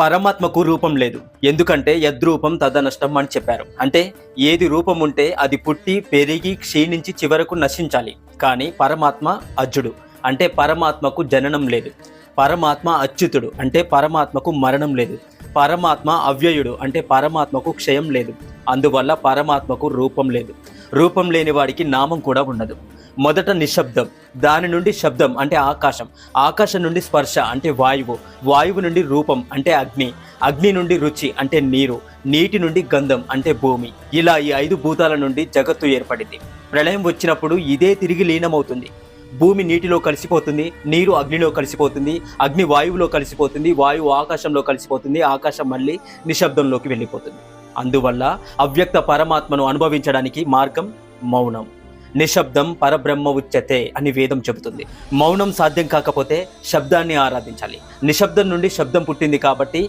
పరమాత్మకు రూపం లేదు. ఎందుకంటే యద్రూపం తదనష్టం అని చెప్పారు. అంటే ఏది రూపం ఉంటే అది పుట్టి పెరిగి క్షీణించి చివరకు నశించాలి. కానీ పరమాత్మ అజ్జుడు అంటే పరమాత్మకు జననం లేదు. పరమాత్మ అచ్యుతుడు. అంటే పరమాత్మకు మరణం లేదు. పరమాత్మ అవ్యయుడు. అంటే పరమాత్మకు క్షయం లేదు. అందువల్ల పరమాత్మకు రూపం లేదు. రూపం లేని వాడికి నామం కూడా ఉండదు. మొదట నిశ్శబ్దం దాని నుండి శబ్దం అంటే ఆకాశం ఆకాశం నుండి స్పర్శ అంటే వాయువు వాయువు నుండి రూపం అంటే అగ్ని అగ్ని నుండి రుచి అంటే నీరు నీటి నుండి గంధం అంటే భూమి. ఇలా ఈ ఐదు భూతాల నుండి జగత్తు ఏర్పడింది. ప్రళయం వచ్చినప్పుడు ఇదే తిరిగి లీనమవుతుంది. భూమి నీటిలో కలిసిపోతుంది నీరు అగ్నిలో కలిసిపోతుంది అగ్ని వాయువులో కలిసిపోతుంది వాయువు ఆకాశంలో కలిసిపోతుంది ఆకాశం మళ్ళీ నిశ్శబ్దంలోకి వెళ్ళిపోతుంది. అందువల్ల అవ్యక్త పరమాత్మను అనుభవించడానికి మార్గం మౌనం. నిశ్శబ్దం పరబ్రహ్మ ఉచ్యతే అని వేదం చెబుతుంది. మౌనం సాధ్యం కాకపోతే శబ్దాన్ని ఆరాధించాలి. నిశ్శబ్దం నుండి శబ్దం పుట్టింది కాబట్టి